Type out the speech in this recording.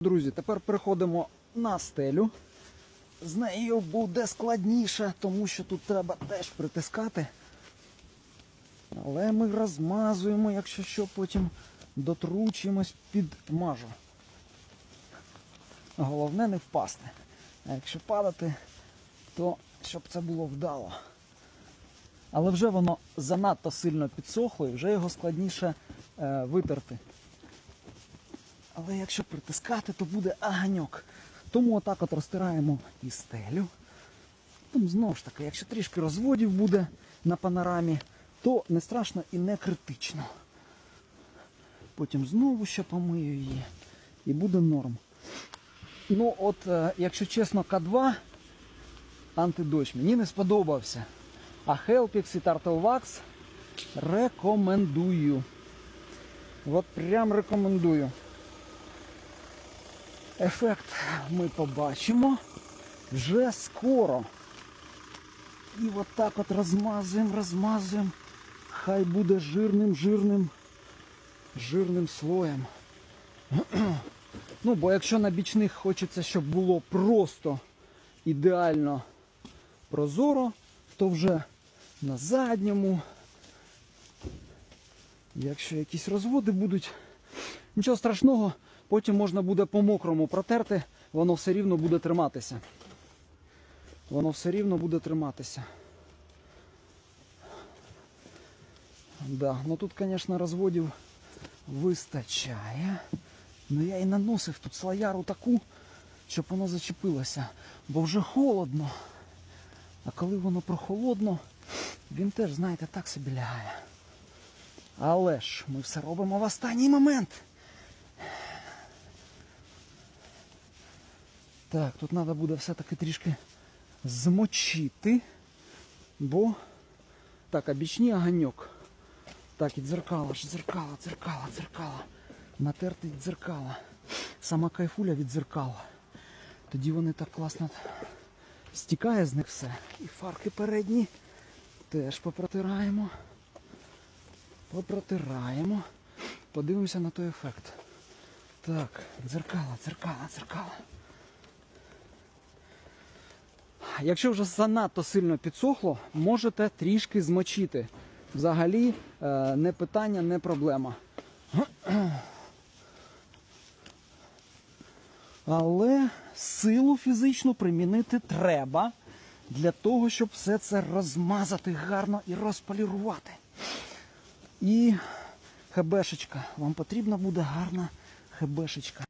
Друзі, тепер переходимо на стелю. З нею буде складніше, тому що тут треба теж притискати. Але ми розмазуємо, якщо що, потім дотручимось під мажу. Головне не впасти. А якщо падати, то щоб це було вдало. Але вже воно занадто сильно підсохло і вже його складніше е, витерти. Але якщо притискати, то буде аганьок. Тому отак от розтираємо і стелю. Там знову ж таки, якщо трішки розводів буде на панорамі, то не страшно і не критично. Потім знову ще помию її і буде норм. Ну от, е, якщо чесно, К2 антидощ мені не сподобався. А Helpix і Turtle Wax рекомендую. От прям рекомендую. Ефект ми побачимо вже скоро. І от так от розмазуємо, розмазуємо. Хай буде жирним, жирним, жирним слоєм. Ну, бо якщо на бічних хочеться, щоб було просто ідеально прозоро, то вже на задньому. Якщо якісь розводи будуть, нічого страшного, потім можна буде по мокрому протерти, воно все рівно буде триматися. Воно все рівно буде триматися. Да, ну тут, звісно, розводів вистачає. Ну я і наносив тут слояру таку, щоб воно зачепилося. Бо вже холодно. А коли воно прохолодно, він теж, знаєте, так собі лягає. Але ж ми все робимо в останній момент. Так, тут треба буде все-таки трішки змочити, бо так, а бічні оганьок. Так, і дзеркало ж, дзеркало, дзеркало, дзеркало. Натерти дзеркало. Сама кайфуля від дзеркала. Тоді вони так класно стікає з них все. І фарки передні теж попротираємо. Попротираємо. Подивимося на той ефект. Так, дзеркало, дзеркало, дзеркало. Якщо вже занадто сильно підсохло, можете трішки змочити. Взагалі е, не питання, не проблема. Але силу фізичну примінити треба для того, щоб все це розмазати гарно і розполірувати. І хебешечка. Вам потрібна буде гарна хебешечка.